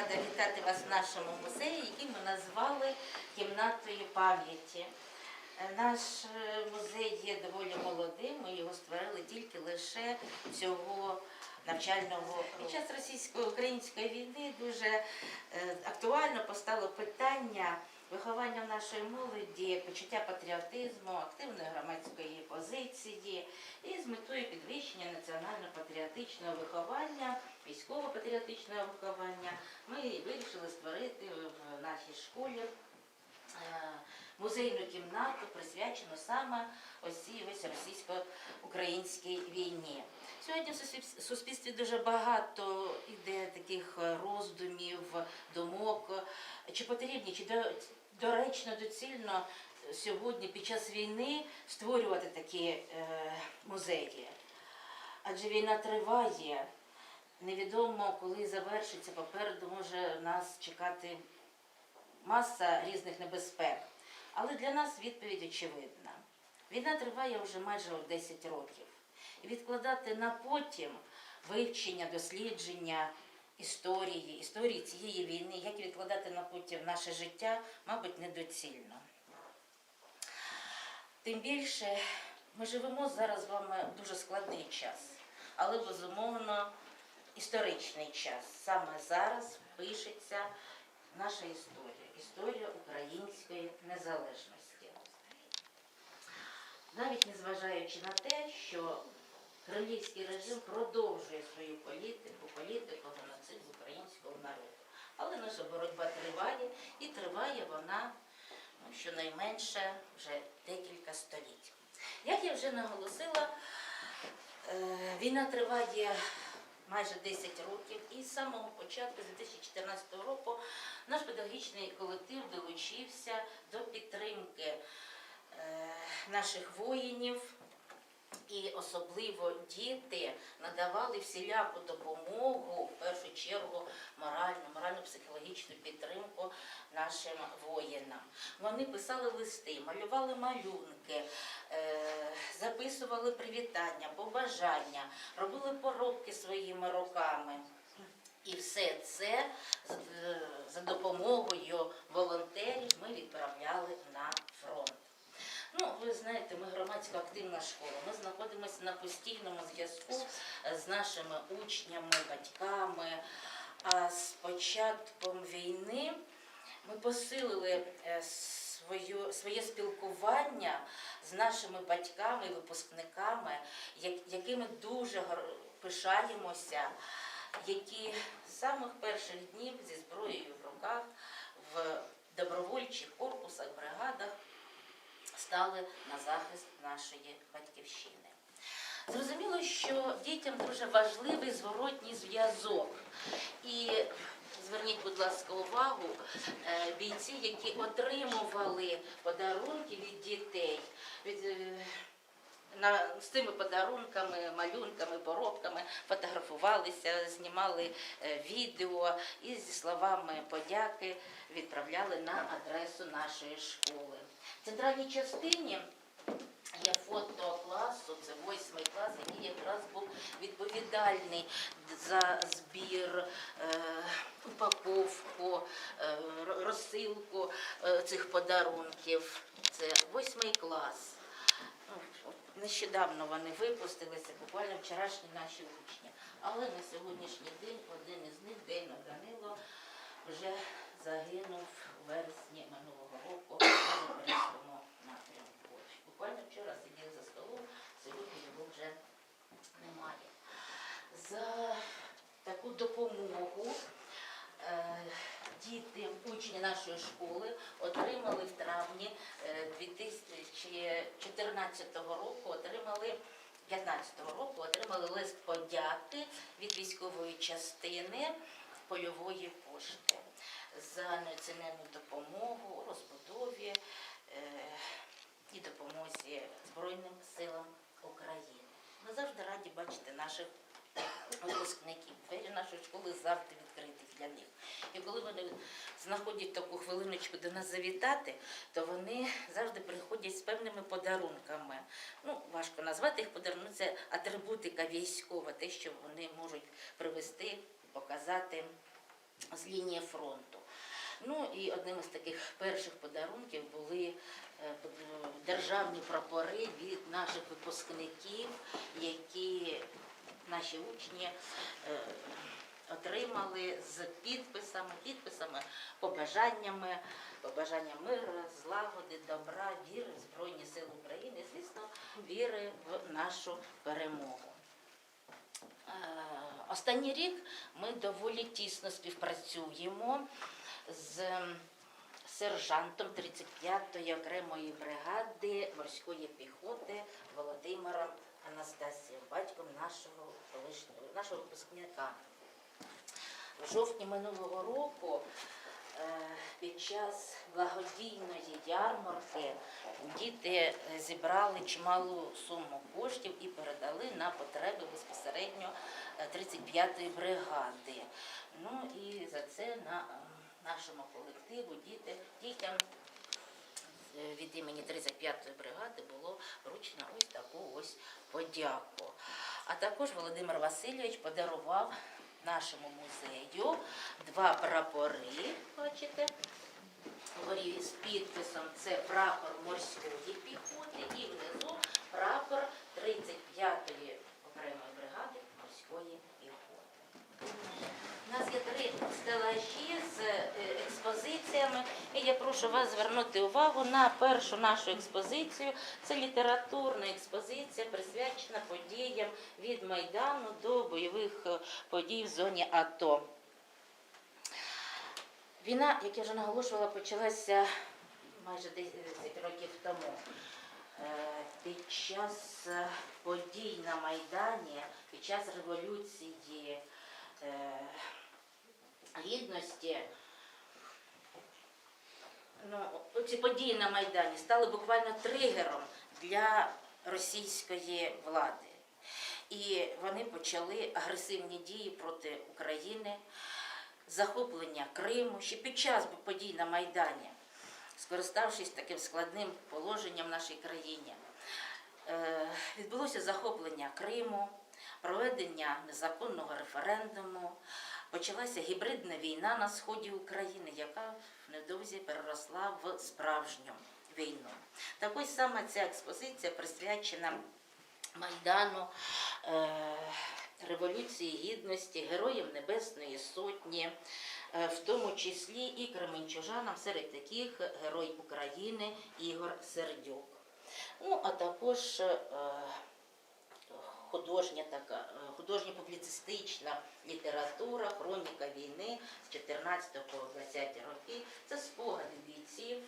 рада вітати вас в нашому музеї, який ми назвали кімнатою пам'яті. Е, Наш е, музей є доволі молодим. Ми його створили тільки лише цього навчального. Під час російсько-української війни дуже е, актуально постало питання виховання нашої молоді, почуття патріотизму, активної громадської позиції і з метою підвищення національно-патріотичного виховання, військово-патріотичного виховання ми вирішили створити в нашій школі е, музейну кімнату, присвячену саме ось цій російсько-українській війні. Сьогодні в суспільстві дуже багато іде таких роздумів, думок, чи потрібні, чи доречно, доцільно сьогодні під час війни створювати такі е, музеї. Адже війна триває, невідомо, коли завершиться, попереду може нас чекати маса різних небезпек. Але для нас відповідь очевидна. Війна триває вже майже 10 років. І відкладати на потім вивчення, дослідження історії, історії цієї війни, як відкладати на потім наше життя, мабуть, недоцільно. Тим більше ми живемо зараз з вами дуже складний час, але безумовно історичний час. Саме зараз пишеться наша історія, історія української незалежності. Навіть незважаючи на те, що кремлівський режим продовжує свою політику, політику геноциду українського народу. Але наша боротьба триває і триває вона ну, щонайменше вже декілька століть. Як я вже наголосила, е, війна триває майже 10 років, і з самого початку, з 2014 року, наш педагогічний колектив долучився до підтримки е, наших воїнів. І особливо діти надавали всіляку допомогу, в першу чергу моральну, морально-психологічну підтримку нашим воїнам. Вони писали листи, малювали малюнки, е, записували привітання, побажання, робили поробки своїми руками. І все це е, за допомогою волонтерів ми відправляли на фронт. Ну, ви знаєте, ми громадсько активна школа. Ми знаходимося на постійному зв'язку з нашими учнями, батьками. А з початком війни ми посилили е, своє спілкування з нашими батьками випускниками, якими дуже пишаємося, які з самих перших днів зі зброєю в руках в добровольчих корпусах, бригадах стали на захист нашої батьківщини. Зрозуміло, що дітям дуже важливий зворотній зв'язок. І зверніть, будь ласка, увагу, е, бійці, які отримували подарунки від дітей, від, е, на, з цими подарунками, малюнками, поробками фотографувалися, знімали е, відео і зі словами подяки відправляли на адресу нашої школи. В центральній частині є фото класу, це восьмий клас, який якраз був відповідальний за збір, е, упаковку, е, розсилку е, цих подарунків. Це восьмий клас. Ну, Нещодавно вони випустилися, буквально вчорашні наші учні. Але на сьогоднішній день один із них, Дейно Данило, вже загинув вересні минулого року на Запорізькому напрямку. Буквально вчора сидів за столом, сьогодні його вже немає. За таку допомогу е, діти, учні нашої школи отримали в травні е, 2014 року, отримали 15 року отримали лист подяки від військової частини польової пошти за неоціненну допомогу розбудові е, і допомозі Збройним силам України. Ми завжди раді бачити наших випускників. Двері нашої школи завжди відкриті для них. І коли вони знаходять таку хвилиночку до нас завітати, то вони завжди приходять з певними подарунками. Ну, важко назвати їх подарунками, це атрибутика військова, те, що вони можуть привезти, показати з лінії фронту. Ну і одним із таких перших подарунків були е, державні прапори від наших випускників, які наші учні е, отримали з підписами, підписами, побажаннями, побажання миру, злагоди, добра, віри в Збройні Сили України, звісно, віри в нашу перемогу. Е, Останній рік ми доволі тісно співпрацюємо з сержантом 35-ї окремої бригади морської піхоти Володимиром Анастасієм, батьком нашого нашого випускника. В жовтні минулого року е, під час благодійної ярмарки діти е, зібрали чималу суму коштів і передали на потреби безпосередньо е, 35-ї бригади. Ну і за це на е, нашому колективу діти, дітям е, від імені 35-ї бригади було вручено ось таку ось подяку. А також Володимир Васильович подарував нашому музею два прапори, бачите, з підписом це прапор морської піхоти і внизу прапор 35-ї окремої бригади морської піхоти. У нас є три стелажі з е, експозиціями, і я прошу вас звернути увагу на першу нашу експозицію. Це літературна експозиція, присвячена подіям від Майдану до бойових е, подій в зоні АТО. Війна, як я вже наголошувала, почалася майже 10 років тому. Е, Під час подій на Майдані, під час революції гідності, ну, ці події на Майдані стали буквально тригером для російської влади. І вони почали агресивні дії проти України, захоплення Криму ще під час подій на Майдані, скориставшись таким складним положенням в нашій країні. Е, Відбулося захоплення Криму, проведення незаконного референдуму, почалася гібридна війна на сході України, яка невдовзі переросла в справжню війну. Так ось саме ця експозиція присвячена Майдану, е, Революції Гідності, Героям Небесної Сотні, е, в тому числі і кременчужанам, серед яких Герой України Ігор Сердюк. Ну, а також е, художня така, е, художньо-публіцистична література, хроніка війни з 14 по 20 роки. Це спогади бійців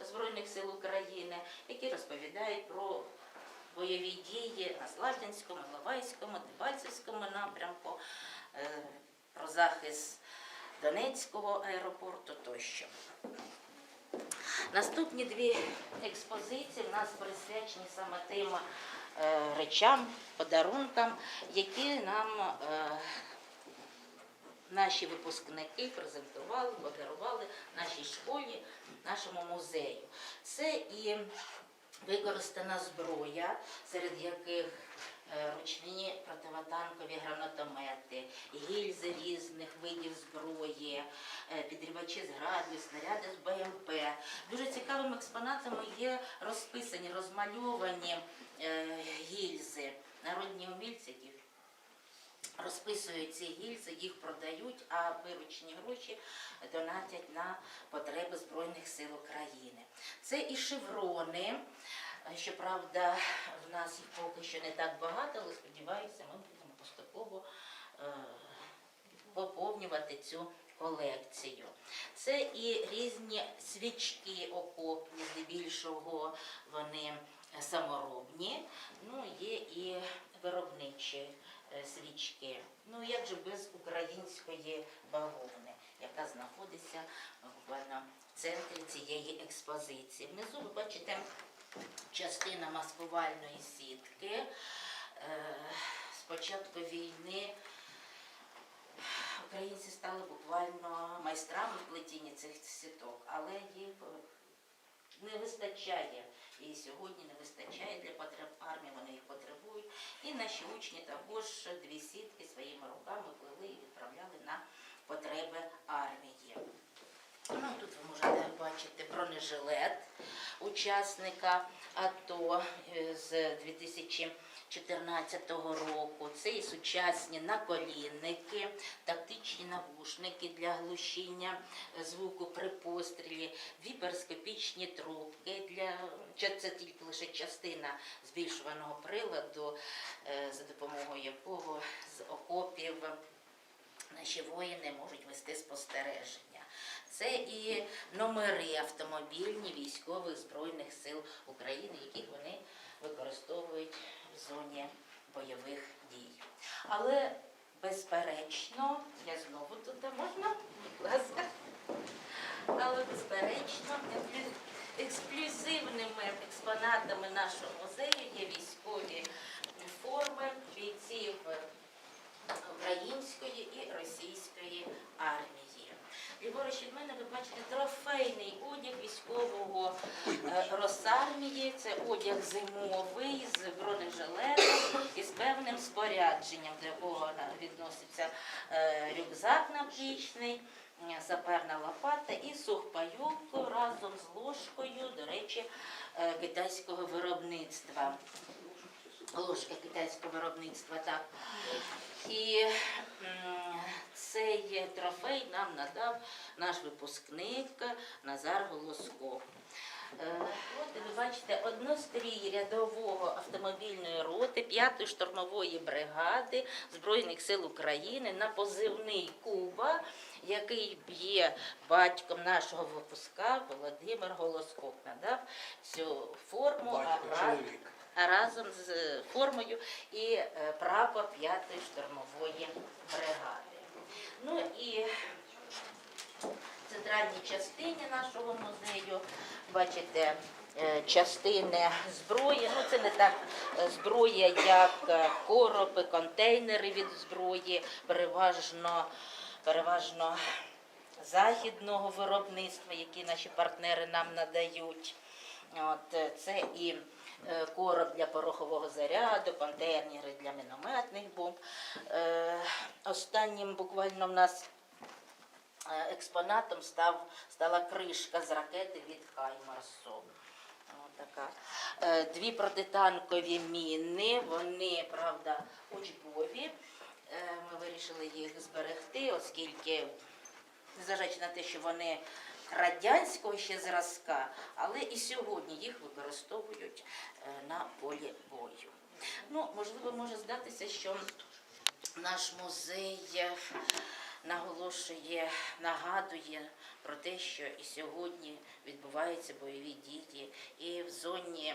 Збройних сил України, які розповідають про бойові дії на Слав'янському, Іловайському, Дебальцевському напрямку, е, про захист Донецького аеропорту тощо. Наступні дві експозиції в нас присвячені саме тим е, речам, подарункам, які нам е, наші випускники презентували, подарували нашій школі, нашому музею. Це і використана зброя, серед яких е, ручні противотанкові гранатомети, гільзи різних видів зброї, е, підрівачі з градів, снаряди з БМП. Дуже цікавими експонатами є розписані, розмальовані е, гільзи. Народні умільці, які розписують ці гільзи, їх продають, а виручені гроші донатять на потреби Збройних сил України. Це і шеврони. Щоправда, в нас їх поки що не так багато, але сподіваюся, ми будемо поступово е, поповнювати цю колекцію. Це і різні свічки окопні, здебільшого вони саморобні. Ну, є і виробничі е, свічки. Ну, як же без української бавовни, яка знаходиться буквально в центрі цієї експозиції. Внизу ви бачите частина маскувальної сітки. Е, З початку війни українці стали буквально майстрами в плетінні цих сіток, але їх е, не вистачає. І сьогодні не вистачає для потреб армії, вони їх потребують. І наші учні також дві сітки своїми руками плели і відправляли на потреби армії. Ну, тут ви можете бачити бронежилет учасника АТО з з 2014 року. Це і сучасні наколінники, тактичні навушники для глушіння е, звуку при пострілі, віперскопічні трубки для це тільки лише частина збільшуваного приладу, е, за допомогою якого з окопів наші воїни можуть вести спостереження. Це і номери автомобільні військових збройних сил України, яких вони використовують зоні бойових дій. Але безперечно, я знову тут можна, будь ласка. Але безперечно, ексклюзивними експонатами нашого музею є військові форми бійців української і російської армії. Ліворуч від мене ви бачите трофейний одяг військового е, Росармії. Це одяг зимовий з бронежилетом і з певним спорядженням, до якого відноситься е, рюкзак наплічний, е, саперна лопата і сухпайок разом з ложкою, до речі, е, китайського виробництва. Ложка китайського виробництва, так. І цей трофей нам надав наш випускник Назар Голосков. Е, От ви бачите однострій рядового автомобільної роти 5-ї штурмової бригади Збройних сил України на позивний Куба, який є батьком нашого випуска Володимир Голосков. Надав цю форму а разом з формою і е, прапор 5-ї штурмової бригади. Ну і в центральній частині нашого музею бачите е, частини зброї. Ну це не так е, зброя, як е, короби, контейнери від зброї, переважно, переважно західного виробництва, які наші партнери нам надають. От, це і короб для порохового заряду, контейнери для мінометних бомб. Останнім буквально в нас експонатом став, стала кришка з ракети від Хаймарсу. Така. Е, Дві протитанкові міни, вони, правда, учбові. Е, Ми вирішили їх зберегти, оскільки, незважаючи на те, що вони радянського ще зразка, але і сьогодні їх використовують е, на полі бою. Ну, можливо, може здатися, що наш музей е, наголошує, нагадує про те, що і сьогодні відбуваються бойові дії, і в зоні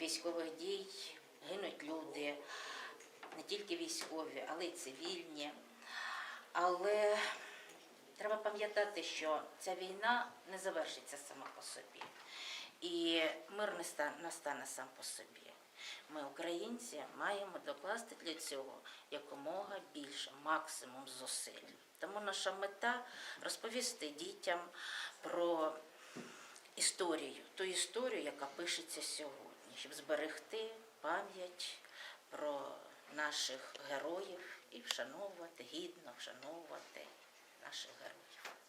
військових дій гинуть люди, не тільки військові, але й цивільні. Але треба пам'ятати, що ця війна не завершиться сама по собі. І мир не настане сам по собі. Ми, українці, маємо докласти для цього якомога більше, максимум зусиль. Тому наша мета розповісти дітям про історію, ту історію, яка пишеться сьогодні, щоб зберегти пам'ять про наших героїв і вшановувати, гідно вшановувати наших героїв.